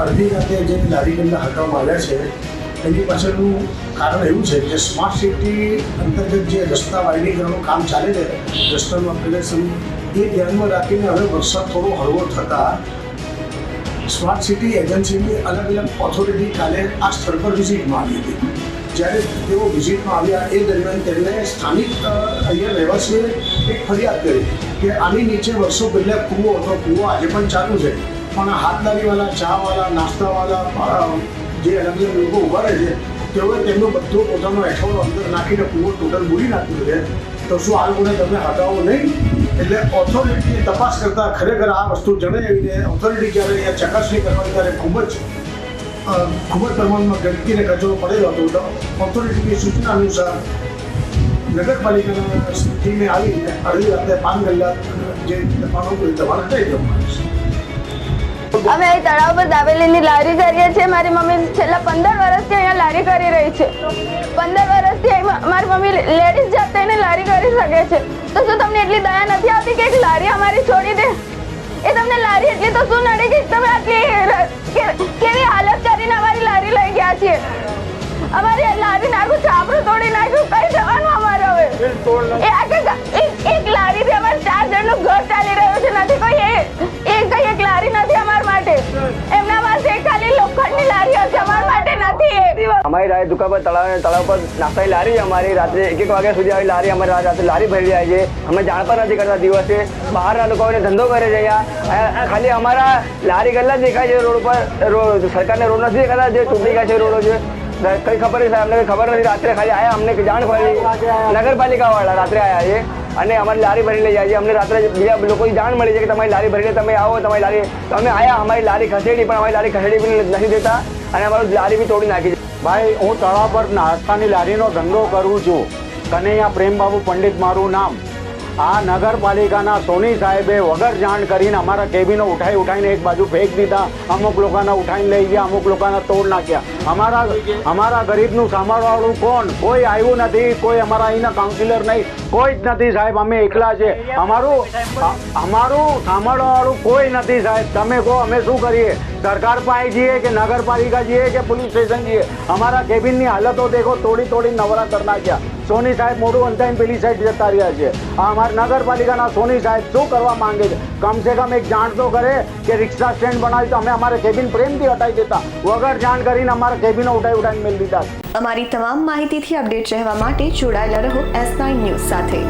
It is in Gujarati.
અડધી રાતે જે લારી ગલ્લા હટાવવામાં આવ્યા છે, એની પાછળનું કારણ એવું છે કે સ્માર્ટ સિટી અંતર્ગત જે રસ્તા વાયરીકરણનું કામ ચાલે છે, રસ્તાનું અપગ્રેડેશન એ ધ્યાનમાં રાખીને હવે વરસાદ થોડો હળવો થતાં સ્માર્ટ સિટી એજન્સીની અલગ અલગ ઓથોરિટી કાલે આ સ્થળ પર વિઝિટમાં આવી હતી. જ્યારે તેઓ વિઝિટમાં આવ્યા, એ દરમિયાન તેમણે સ્થાનિક અહીંયા રહેવાસીએ એક ફરિયાદ કરી કે આની નીચે વર્ષો પહેલાં કૂવો હતો. કૂવો આજે પણ ચાલુ છે. પણ હાથદારીવાળા ચાવાળા નાસ્તાવાળા જે અલગ લોકો ઊભા રહે છે, તેઓએ તેમનો બધો પોતાનો એઠવાડો અંદર નાખીને પૂરો ટોટલ બોલી નાખ્યો છે. તો શું આ લોકોને તમે હટાવો નહીં? એટલે ઓથોરિટી તપાસ કરતા ખરેખર આ વસ્તુ જણાવી છે ઓથોરિટી જ્યારે અહીંયા ચકાસણી કરવાની ત્યારે ખૂબ જ ખૂબ જ પ્રમાણમાં ગંદકીને કચરો પડેલો હતો. તો ઓથોરિટીની સૂચના અનુસાર નગરપાલિકાના ટીમે આવીને અડધી રાતે પાંચ કલાક જે દબાણો તમારે હટાવી દેવામાં આવશે અમે અહીં તળાવ પર દાબેલીની લારી કરીએ છીએ. મારી મમ્મી છેલ્લા પંદર વર્ષથી અહીંયા લારી કરી રહી છે. પંદર વર્ષથી મારી મમ્મી લેડીઝ જાતે એને લારી કરી શકે છે. તો શું તમને એટલી દયા નથી આવતી કે એક લારી અમારી છોડી દે? એ તમને લારી એટલી તો શું નડે કે તમે આટલી કે- કેવી હાલત કરીને અમારી લારી લઈ ગયા છીએ? અમારી લારી નાખું છાપરું તોડી નાખ્યું. કઈ જવાનું અમારે હવે? એ આખે અમારી રાત દુકાન પર તળાવ તળાવ પર નાસ્તાની લારી અમારી રાત્રે એક એક વાગ્યા સુધી આવી લારી અમારી રાત્રે લારી ભરી જાય છે. અમે જાણ પણ નથી કરતા દિવસે. બહારના લોકોને ધંધો કરે છે અહીંયા. ખાલી અમારા લારી ગલ્લા દેખાય છે રોડ પર રોડ સરકારને રોડ નથી દેખાતા, જે તૂટી ગયા છે રોડો છે. કઈ ખબર નહીં સાહેબ, અમને ખબર નથી. રાત્રે ખાલી આવ્યા અમને જાણ પડી નગરપાલિકાવાળા રાત્રે આવ્યા છે. અને અમારી લારી ભરી લઈ જાય છે. અમને રાત્રે બીજા લોકોની જાણ મળી છે કે તમારી લારી ભરીને તમે આવો, તમારી લારી તો અમે આયા, અમારી લારી ખસેડી, પણ અમારી લારી ખસેડી બી નથી દેતા. અને અમારું લારી બી તોડી નાખી છે. ભાઈ હું તળાવ પર નાસ્તાની લારીનો ધંધો કરું છું. કનૈયા પ્રેમબાબુ પંડિત મારું નામ. આ નગરપાલિકાના સોની સાહેબે વગર જાણ કરીને અમારા કેબિનો ઉઠાઈ ઉઠાઈને એક બાજુ ફેંક દીધા. અમુક લોકોના ઉઠાઈને લઈ ગયા, અમુક લોકોના તોડ નાખ્યા. અમારા અમારા ગરીબનું સાંભળવાળું કોણ? કોઈ આવ્યું નથી, કોઈ અમારા અહીંના કાઉન્સિલર નહીં. કોઈ જ નથી સાહેબ, અમે એકલા છે. અમારું અમારું સાંભળવાળું કોઈ નથી સાહેબ. તમે કહો, અમે શું કરીએ? સરકાર પાસે જઈએ કે નગરપાલિકા જઈએ કે પોલીસ સ્ટેશન જઈએ? અમારા કેબિનની હાલતો દેખો, તોડી તોડી નવરા કરી નાખ્યા. સોની સાહેબ મોઢું અંતાઈને પેલી સાઈડ જતા રહ્યા છે. આ અમારા નગરપાલિકાના સોની સાહેબ શું કરવા માંગે છે? કમસે કમ એક જાણ તો કરે કે રિક્ષા સ્ટેન્ડ બનાવી તો અમે અમારે કેબિન પ્રેમથી હટાવી દેતા. વગર જાણ કરીને અમારા કેબિનો ઉઠાઈ ઉઠાઈને મેળવી દીધા અમારી તમામ માહિતીથી અપડેટ રહેવા માટે જોડાયેલા રહો એસ નાઇન ન્યૂઝ સાથે.